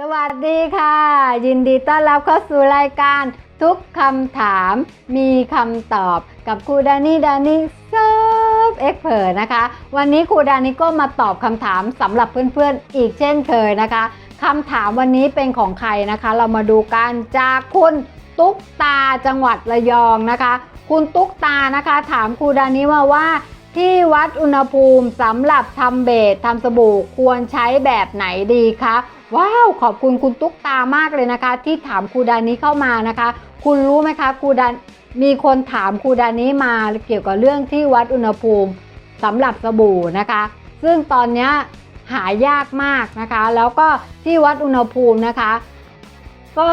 สวัสดีค่ะ ยินดีต้อนรับเข้าสู่รายการทุกคำถามมีคำตอบกับครูดานี่ดานี่เซิร์ฟเอ็กเพร์นะคะ วันนี้ครูดานี่ก็มาตอบคำถามสำหรับเพื่อนๆอีกเช่นเคยนะคะคำถามวันนี้เป็นของใครนะคะ เรามาดูกันจากคุณตุ๊กตาจังหวัดระยองนะคะ คุณตุ๊กตานะคะ ถามครูดานี่ว่าว่าที่วัดอุณหภูมิสำหรับทำเบสทำสบู่ควรใช้แบบไหนดีคะ ว้าว ขอบคุณคุณตุ๊กตามากเลยนะคะ ที่ถามครูดานี้เข้ามานะคะ คุณรู้ไหมคะครูดานมีคนถามครูดานี้มาเกี่ยวกับเรื่องที่วัดอุณหภูมิสำหรับสบู่นะคะ ซึ่งตอนนี้หายากมากนะคะ แล้วก็ที่วัดอุณหภูมินะคะ ก็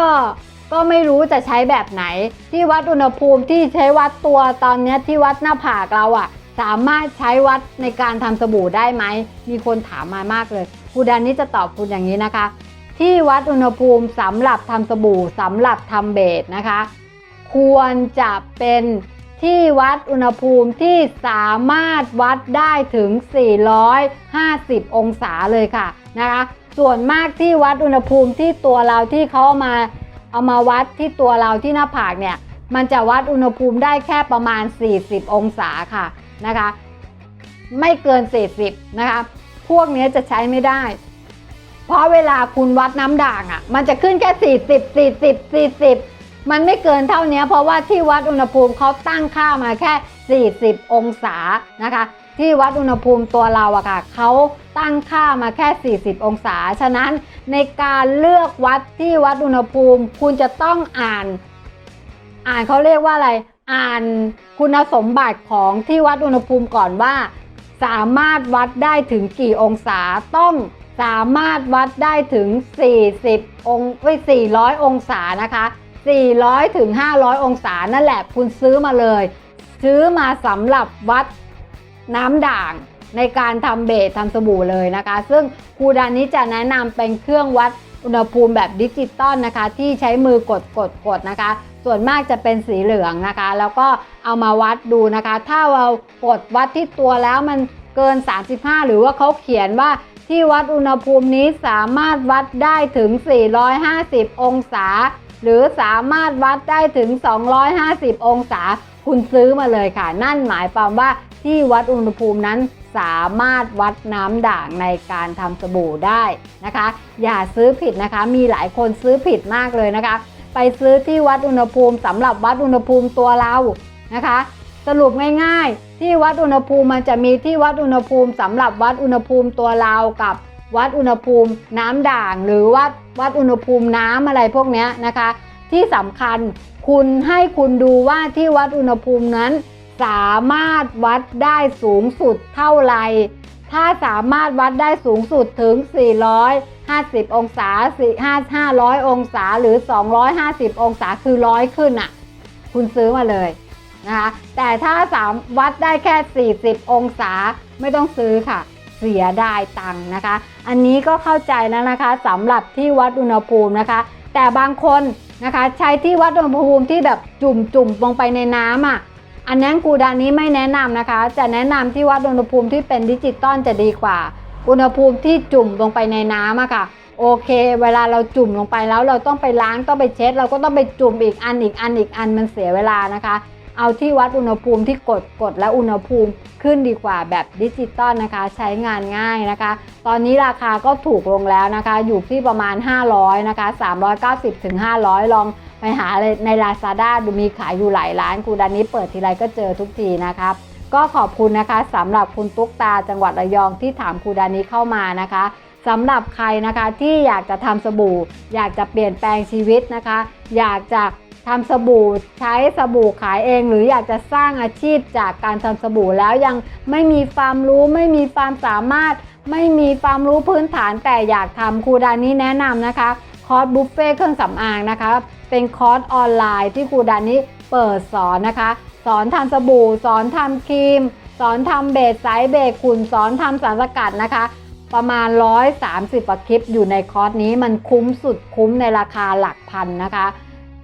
ก็ไม่รู้จะใช้แบบไหน ที่วัดอุณหภูมิที่ใช้วัดตัวตอนนี้ที่วัดหน้าผากเราอะสามารถใช้วัดในการทำสบู่ได้ไหม มีคนถามมามากเลย ครูดานี้จะตอบคุณอย่างนี้นะคะ ที่วัดอุณหภูมิสำหรับทำสบู่สำหรับทำเบสนะคะ ควรจะเป็นที่วัดอุณหภูมิที่สามารถวัดได้ถึง 450 องศาเลยค่ะนะคะ ส่วนมากที่วัดอุณหภูมิที่ตัวเราที่เขาเอามาเอามาวัดที่ตัวเราที่หน้าผากเนี่ย มันจะวัดอุณหภูมิได้แค่ประมาณ 40 องศาค่ะนะคะ ไม่เกิน 40 นะคะ พวกนี้จะใช้ไม่ได้ เพราะเวลาคุณวัดน้ำด่างอะ่ะ มันจะขึ้นแค่ 40 40 40 มันไม่เกินเท่านี้เพราะว่าที่วัดอุณหภูมิเขาตั้งค่ามาแค่ 40 องศานะคะ ที่วัดอุณหภูมิตัวเราอะค่ะเขาตั้งค่ามาแค่ 40 องศา ฉะนั้นในการเลือกวัดที่วัดอุณหภูมิ คุณจะต้องอ่าน อ่านเขาเรียกว่าอะไร อ่านคุณสมบัติของที่วัดอุณหภูมิก่อนว่า สามารถวัดได้ถึงกี่องศาต้องสามารถวัดได้ถึง 40 องศา400 องศานะคะ 400 ถึง 500 องศานั่นแหละคุณซื้อมาเลย ซื้อมาสำหรับวัดน้ำด่างในการทำเบสทำสบู่เลยนะคะ ซึ่งครูดานี้จะแนะนำเป็นเครื่องวัด อุณหภูมิแบบดิจิตอลนะคะ ที่ใช้มือกดกดกดนะคะ ส่วนมากจะเป็นสีเหลืองนะคะ แล้วก็เอามาวัดดูนะคะ ถ้าเรากดวัดที่ตัวแล้วมันเกิน 35 หรือว่าเขาเขียนว่าที่วัดอุณหภูมินี้สามารถวัดได้ถึง 450 องศา หรือสามารถวัดได้ถึง 250 องศา คุณซื้อมาเลยค่ะ นั่นหมายความว่าที่วัดอุณหภูมินั้นสามารถวัดน้ำด่างในการทำสบู่ได้นะคะ อย่าซื้อผิดนะคะ มีหลายคนซื้อผิดมากเลยนะคะ ไปซื้อที่วัดอุณหภูมิสำหรับวัดอุณหภูมิตัวเรานะคะ สรุปง่ายๆ ที่วัดอุณหภูมิมันจะมีที่วัดอุณหภูมิสำหรับวัดอุณหภูมิตัวเรากับวัดอุณหภูมิน้ำด่าง หรือวัดวัดอุณหภูมิน้ำอะไรพวกเนี้ยนะคะ ที่สำคัญคุณให้คุณดูว่าที่วัดอุณหภูมินั้น สามารถวัดได้สูงสุดเท่าไหร่ถ้าสามารถวัดได้สูงสุดถึง 450 องศา500 องศาหรือ 250 องศาคือร้อยขึ้นอะ คุณซื้อมาเลยนะคะ แต่ถ้าสามวัดได้แค่ 40 องศาไม่ต้องซื้อค่ะ เสียดายตังค์นะคะ อันนี้ก็เข้าใจแล้วนะคะสำหรับที่วัดอุณหภูมินะคะ แต่บางคน นะคะ ใช้ที่วัดอุณหภูมิที่แบบจุ่มจุ่มลงไปในน้ำอะอันนั้นกูดานี้ไม่แนะนำนะคะ จะแนะนำที่วัดอุณหภูมิที่เป็นดิจิตอลจะดีกว่า อุณหภูมิที่จุ่มลงไปในน้ำอะค่ะโอเค เวลาเราจุ่มลงไปแล้วเราต้องไปล้างต้องไปเช็ด เราก็ต้องไปจุ่มอีกอันอีกอันอีกอันมันเสียเวลานะคะ เอาที่วัดอุณหภูมิที่กดกดและอุณหภูมิขึ้นดีกว่าแบบดิจิตอลนะคะ ใช้งานง่ายนะคะ ตอนนี้ราคาก็ถูกลงแล้วนะคะ อยู่ที่ประมาณ 500นะคะ390ถึง500 ลองไปหาใน Lazada ดูมีขายอยู่หลายร้านกูดานนี้เปิดทีไรก็เจอทุกทีนะครับก็ขอบคุณนะคะสำหรับคุณตุ๊กตาจังหวัดระยองที่ถามครูดานี้เข้ามานะคะสำหรับใครนะคะที่อยากจะทำสบู่ อยากจะเปลี่ยนแปลงชีวิตนะคะ อยากจะ ทำสบู่ใช้สบู่ขายเอง หรืออยากจะสร้างอาชีพจากการทำสบู่แล้วยังไม่มีความรู้ไม่มีความสามารถ ไม่มีความรู้พื้นฐานแต่อยากทำครูดานี้แนะนำนะคะคอร์สบุฟเฟ่เครื่องสำอางนะคะ เป็นคอร์สออนไลน์ที่ครูดานี้เปิดสอนนะคะ สอนทำสบู่ สอนทำครีม สอนทำเบสไซส์เบสขุ่นสอนทำสารสกัดนะคะประมาณ 130กว่าคลิปอยู่ในคอร์สนี้มันคุ้มสุดคุ้มในราคาหลักพันนะคะ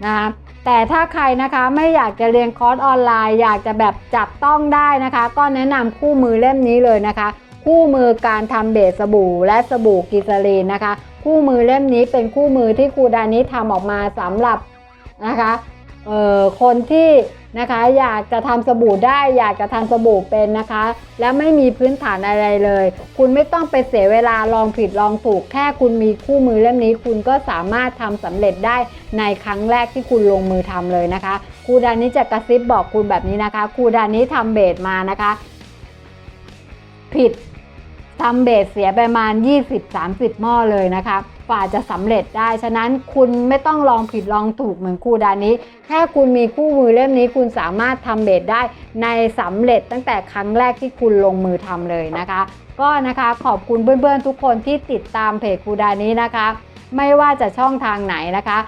นะคะ แต่ถ้าใครนะคะไม่อยากจะเรียนคอร์สออนไลน์ อยากจะแบบจับต้องได้นะคะ ก็แนะนำคู่มือเล่มนี้เลยนะคะ คู่มือการทำเบสสบู่ และสบู่กิซาลีนนะคะ คู่มือเล่มนี้เป็นคู่มือที่ครูดานิทำออกมาสำหรับนะคะ คนที่นะคะอยากจะทำสบู่ได้อยากจะทำสบู่เป็นนะคะ และไม่มีพื้นฐานอะไรเลย คุณไม่ต้องไปเสียเวลาลองผิดลองถูก แค่คุณมีคู่มือเล่มนี้ คุณก็สามารถทำสำเร็จได้ในครั้งแรกที่คุณลงมือทำเลยนะคะครูดานิจะกระซิบบอกคุณแบบนี้นะคะครูดานิทำเบสมานะคะ ผิดทำเบสเสียประมาณ 20-30 หม้อเลยนะคะ กว่าจะสำเร็จได้ ฉะนั้นคุณไม่ต้องลองผิดลองถูกเหมือนครูดานี้ แค่คุณมีคู่มือเล่มนี้คุณสามารถทำเบสได้ในสำเร็จตั้งแต่ครั้งแรกที่คุณลงมือทำเลยนะคะ ก็นะคะขอบคุณเพื่อนๆทุกคนที่ติดตามเพจครูดานี้นะคะ ไม่ว่าจะช่องทางไหนนะคะ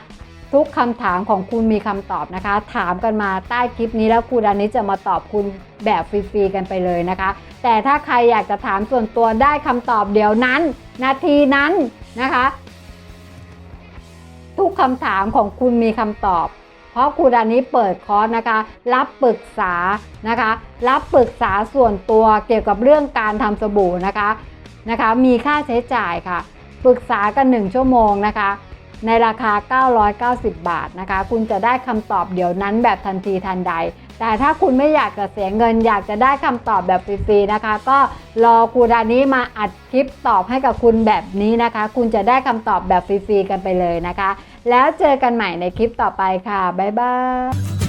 ทุกคำถามของคุณมีคำตอบนะคะ ถามกันมาใต้คลิปนี้แล้วครูดานิจะมาตอบคุณแบบฟรีๆกันไปเลยนะคะ แต่ถ้าใครอยากจะถามส่วนตัวได้คำตอบเดี๋ยวนั้น นาทีนั้นนะคะ ทุกคำถามของคุณมีคำตอบ เพราะครูดานี้เปิดคอร์สนะคะ รับปรึกษานะคะ รับปรึกษาส่วนตัวเกี่ยวกับเรื่องการทำสบู่นะคะนะคะ มีค่าใช้จ่ายค่ะ ปรึกษากัน 1 ชั่วโมงนะคะ ในราคา 990 บาทนะคะ คุณจะได้คำตอบเดี๋ยวนั้นแบบทันทีทันใด แต่ถ้าคุณไม่อยากจะเสียเงิน อยากจะได้คำตอบแบบฟรีๆนะคะ ก็รอครูดานี้มาอัดคลิปตอบให้กับคุณแบบนี้นะคะ คุณจะได้คำตอบแบบฟรีๆกันไปเลยนะคะ แล้วเจอกันใหม่ในคลิปต่อไปค่ะบ๊ายบาย